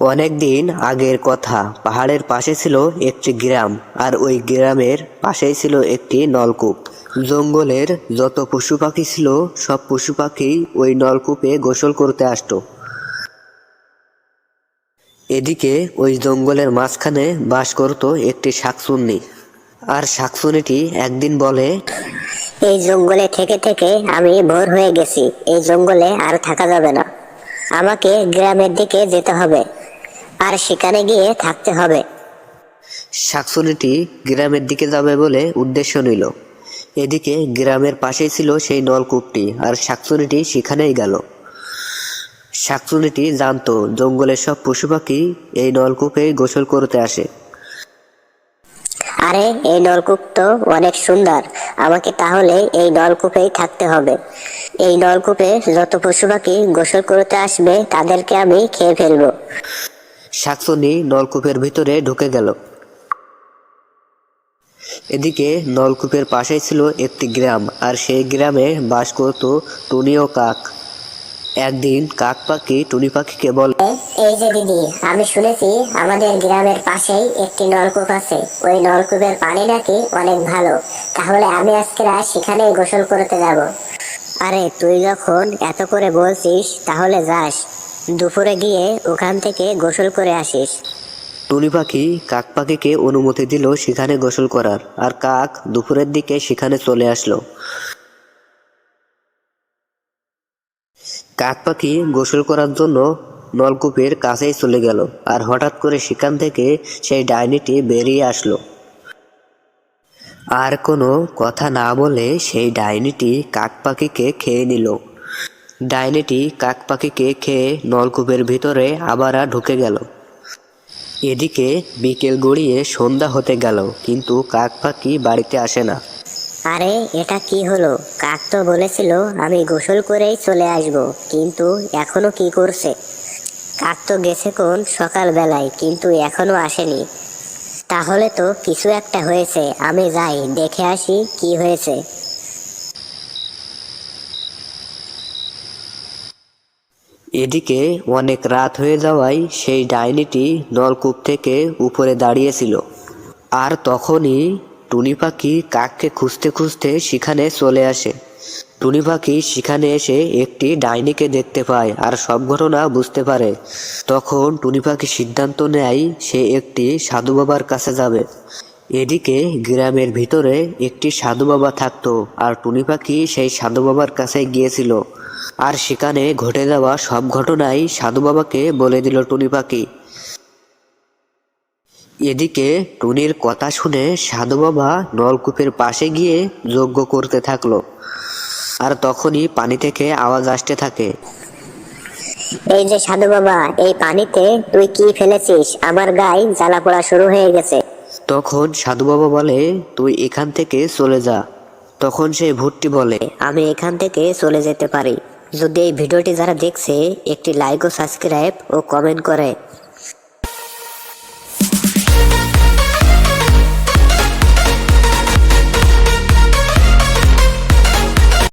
অনেক দিন আগের কথা, পাহাড়ের পাশে ছিল একটি গ্রাম আর ওই গ্রামের পাশেই ছিল একটি নলকূপ। জঙ্গলের যত পশু পাখি ছিল, সব পশু পাখি ওই নলকূপে গোসল করতে আসতো। এদিকে ওই জঙ্গলের মাঝখানে বাস করত একটি শাকচুন্নি আর শাকচুনিটি একদিন বলে, এই জঙ্গলে থেকে থেকে আমি ভোর হয়ে গেছি, এই জঙ্গলে আর থাকা যাবে না। আমাকে গ্রামের দিকে যেতে হবে। আর সেখানে গিয়ে থাকতে হবে। শাকচুনিটি গ্রামের দিকে যাবে বলে উদ্দেশ্য নিল। এদিকে গ্রামের পাশেই ছিল সেই নলকূপটি আর শাকচুনিটি সেখানেই গেল। শাকচুনিটি জানতো জঙ্গলের সব পশু পাখি এই নলকূপে গোসল করতে আসে। আরে এই নলকূপ তো অনেক সুন্দর। আমাকে তাহলে এই নলকূপেই থাকতে হবে। এই নলকূপে যত পশু পাখি গোসল করতে আসবে তাদেরকে আমি খেয়ে ফেলব। শাকচুনি নলকূপের ভিতরে ঢুকে গেল। এদিকে নলকূপের পাশেই ছিল একটি গ্রাম আর সেই গ্রামে বাস করত টুনি ও কাক। একদিন কাক পাখি টুনি পাখিকে বলে এই যে দিদি আমি শুনেছি আমাদের গ্রামের পাশেই একটি নলকূপ আছে। ওই নলকূপের পানি নাকি অনেক ভালো। তাহলে আমি আজকে রাত সেখানেই গোসল করতে যাব। আরে তুই যখন এত করে বলছিস তাহলে যাস। দুপুরে গিয়ে ওখান থেকে গোসল করে আসিস। টুনি পাখি কাক পাখিকে অনুমতি দিল সেখানে গোসল করার, আর কাক দুপুরের দিকে সেখানে চলে আসলো। কাক পাখি গোসল করার জন্য নলকূপের কাছেই চলে গেল, আর হঠাৎ করে সেখান থেকে সেই ডাইনিটি বেরিয়ে আসলো। আর কোনো কথা না বলে সেই ডাইনিটি কাক পাখিকে খেয়ে নিল। ডাইনিটি কাক পাখিকে খেয়ে নলকূপের ভিতরে আবার ঢুকে গেল। এদিকে বিকেল গড়িয়ে সন্ধ্যা হতে গেল, কিন্তু কাক পাখি বাড়িতে আসে না। আরে, এটা কি হলো? কাক তো বলেছিল, আমি গোসল করেই চলে আসব, কিন্তু এখনও কি করছে? কাক তো গেছে কোন সকাল বেলায় কিন্তু এখনও আসেনি। তাহলে তো কিছু একটা হয়েছে, আমি যাই, দেখে আসি কি হয়েছে। এদিকে অনেক রাত হয়ে যাওয়ায় সেই ডাইনিটি নলকূপ থেকে উপরে দাঁড়িয়েছিল। আর তখনই টুনি পাখি কাককে খুঁজতে খুঁজতে সেখানে চলে আসে। টুনি পাখি সেখানে এসে একটি ডাইনিকে দেখতে পায় আর সব ঘটনা বুঝতে পারে। তখন টুনি পাখি সিদ্ধান্ত নেয় সে একটি সাধু বাবার কাছে যাবে। এদিকে গ্রামের ভিতরে একটি সাধু বাবা থাকতো আর টুনি পাখি সেই সাধু বাবার কাছে গিয়েছিল। আর সেখানে ঘটে যাওয়া সব ঘটনাই সাধু বাবাকে বলে দিল টুনি পাখি। এদিকে টুনির কথা শুনে সাধু বাবা নলকূপের পাশে গিয়ে যজ্ঞ করতে থাকল। আর তখনই পানি থেকে আওয়াজ আসতে থাকে। এই যে সাধু বাবা, এই পানিতে তুই কি ফেলেছিস? আমার গায়ে জ্বালা পোড়া শুরু হয়ে গেছে। তখন সাধু বাবা বলে, তুই এখান থেকে চলে যা। তখন সে ভূতটি বলে, আমি এখান থেকে চলে যেতে পারি। যদি এই ভিডিওটি যারা দেখছে, একটি লাইক ও সাবস্ক্রাইব ও কমেন্ট করে।